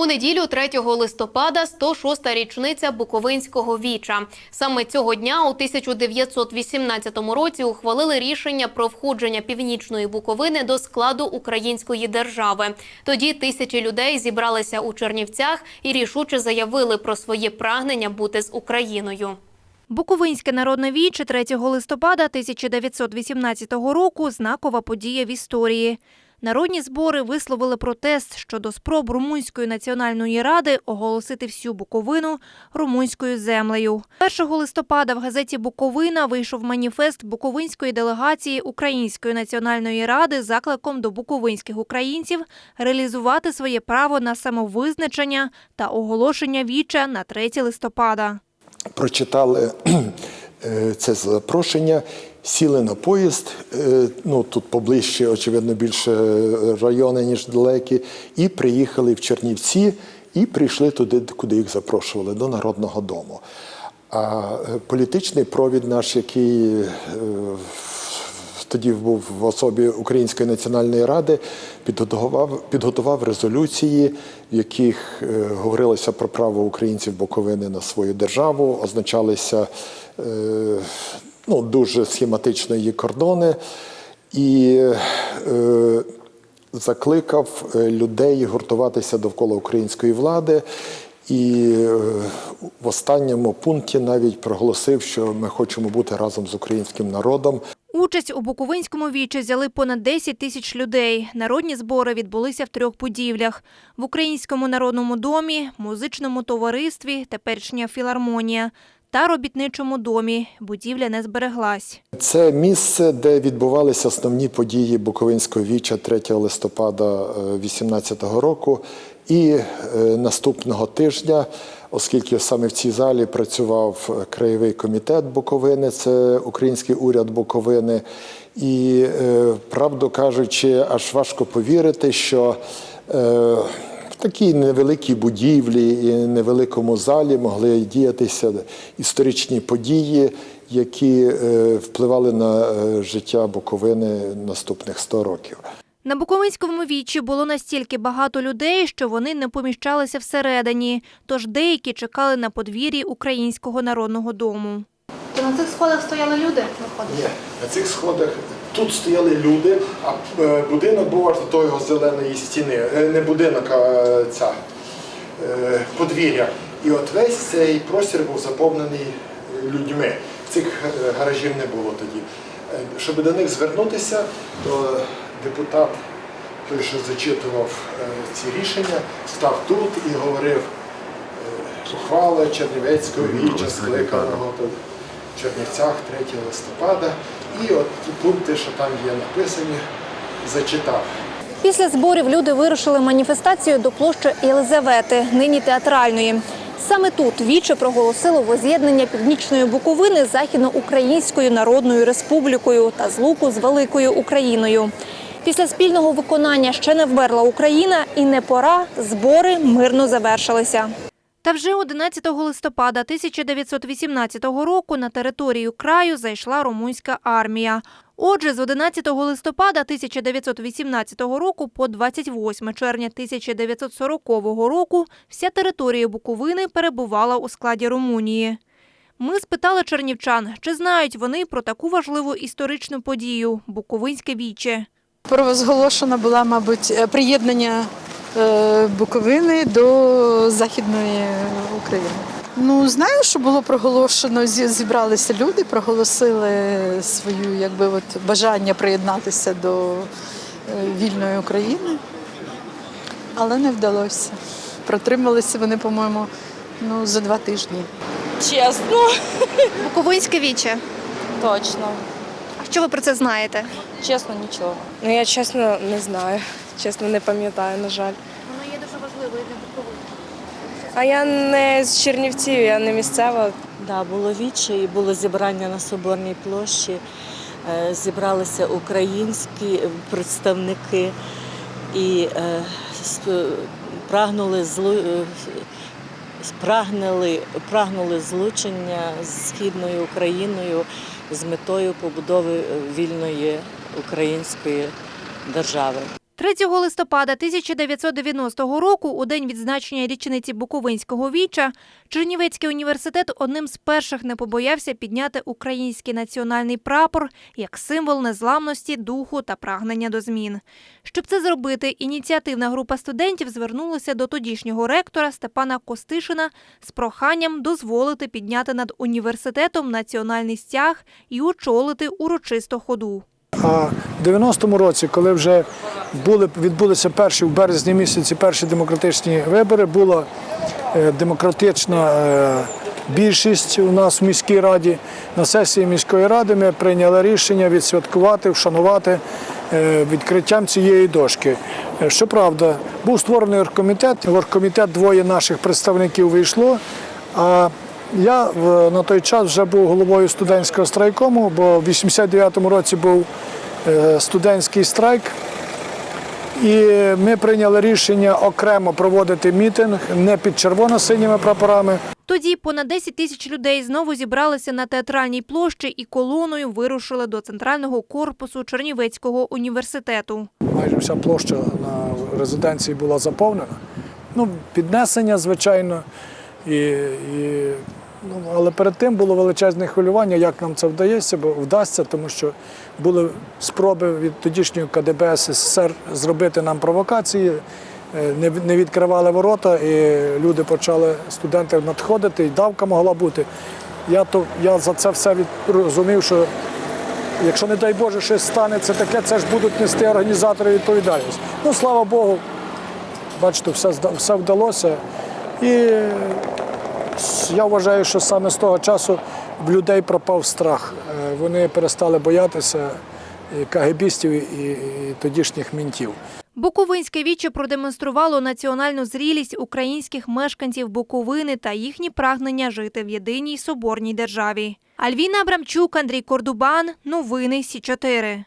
У неділю 3 листопада 106-та річниця Буковинського віча. Саме цього дня у 1918 році ухвалили рішення про входження північної Буковини до складу української держави. Тоді тисячі людей зібралися у Чернівцях і рішуче заявили про своє прагнення бути з Україною. Буковинське народне віче 3 листопада 1918 року – знакова подія в історії. Народні збори висловили протест щодо спроб Румунської національної ради оголосити всю Буковину румунською землею. 1 листопада в газеті «Буковина» вийшов маніфест Буковинської делегації Української національної ради закликом до буковинських українців реалізувати своє право на самовизначення та оголошення віча на 3 листопада. прочитали е, це запрошення, сіли на поїзд, е, ну тут поближче, очевидно, більше райони, ніж далекі, і приїхали в Чернівці і прийшли туди, куди їх запрошували, до Народного дому. А е, політичний провід наш, який е, тоді був в особі Української національної ради, підготував, підготував резолюції, в яких говорилося про право українців Буковини на свою державу, означалися ну, дуже схематично її кордони. І е, закликав е, людей гуртуватися довкола української влади. І е, в останньому пункті навіть проголосив, що ми хочемо бути разом з українським народом. Участь у Буковинському вічі взяли понад 10 тисяч людей. Народні збори відбулися в трьох будівлях: в Українському народному домі, музичному товаристві, теперішня філармонія та робітничому домі. Будівля не збереглась. Це місце, де відбувалися основні події Буковинського віча 3 листопада 2018 року. І е, наступного тижня, оскільки саме в цій залі працював краєвий комітет Буковини, це український уряд Буковини. І, е, правду кажучи, аж важко повірити, що е, такій невеликій будівлі і невеликому залі могли діятися історичні події, які е, впливали на е, життя Буковини наступних 100 років. На Буковинському вічі було настільки багато людей, що вони не поміщалися всередині, тож деякі чекали на подвір'ї Українського народного дому. То на цих сходах стояли люди, виходить? Ні, на цих сходах тут стояли люди, а е, будинок був аж до тої зеленої стіни. Е, Не будинок, а ця е, подвір'я. І от весь цей простір був заповнений людьми. Цих гаражів не було тоді. Щоб до них звернутися, то депутат, той, що зачитував ці рішення, став тут і говорив ухвала Чернівецького віча, скликаного в Чернівцях 3 листопада. І от ті пункти, що там є написані, зачитав. Після зборів люди вирушили маніфестацією до площі Єлизавети, нині театральної. Саме тут Віче проголосило воз'єднання північної Буковини з Західноукраїнською Народною Республікою та злуку з Великою Україною. Після спільного виконання ще не вмерла Україна і не пора, збори мирно завершилися. Та вже 11 листопада 1918 року на територію краю зайшла румунська армія. Отже, з 11 листопада 1918 року по 28 червня 1940 року вся територія Буковини перебувала у складі Румунії. Ми спитали чернівчан, чи знають вони про таку важливу історичну подію – Буковинське віче. Провозголошена була, мабуть, е, приєднання Буковини до Західної України. Ну, знаю, що було проголошено, зібралися люди, проголосили свою якби, от, бажання приєднатися до е, вільної України, але не вдалося. Протрималися вони, по-моєму, ну, за два тижні. Чесно, Буковинське віче. точно. А що ви про це знаєте? Чесно, нічого. Ну я чесно не знаю. Чесно, не пам'ятаю, на жаль. Дуже важливою для Буковини. А я не з Чернівців, я не місцева. Да, було віче і було зібрання на Соборній площі. Е, Зібралися українські представники і е, прагнули злу... е, прагнули, прагнули злучення з східною Україною з метою побудови вільної української держави. 3 листопада 1990 року, у день відзначення річниці Буковинського віча, Чернівецький університет одним з перших не побоявся підняти український національний прапор як символ незламності, духу та прагнення до змін. Щоб це зробити, ініціативна група студентів звернулася до тодішнього ректора Степана Костишина з проханням дозволити підняти над університетом національний стяг і очолити урочисто ходу. А в 90-му році, коли вже були, відбулися перші в березні місяці перші демократичні вибори, була е, демократична е, більшість у нас в міській раді. На сесії міської ради ми прийняли рішення відсвяткувати, вшанувати е, відкриттям цієї дошки. Щоправда, був створений оргкомітет. В оргкомітет двоє наших представників вийшло. А я на той час вже був головою студентського страйкому, бо в 89-му році був е, студентський страйк. І ми прийняли рішення окремо проводити мітинг не під червоно-синіми прапорами, Тоді понад 10 тисяч людей знову зібралися на театральній площі і колоною вирушили до центрального корпусу Чернівецького університету. майже вся площа на резиденції була заповнена. Ну, піднесення, звичайно, і, і, ну, але перед тим було величезне хвилювання, як нам це вдається, бо вдасться, тому що були спроби від тодішньої КДБ СССР зробити нам провокації. е, Не, відкривали ворота, і люди почали, студенти надходити, і давка могла бути. Я, то, я за це все розумів, що Якщо, не дай Боже, щось станеться таке, це ж будуть нести організатори відповідальність. Ну, слава Богу, бачите, все, все вдалося. І я вважаю, що саме з того часу в людей пропав страх. Е, Вони перестали боятися і кагебістів і тодішніх мінтів. Буковинське віче продемонструвало національну зрілість українських мешканців Буковини та їхні прагнення жити в єдиній соборній державі. Альвіна Абрамчук, Андрій Кордубан. Новини Сі 4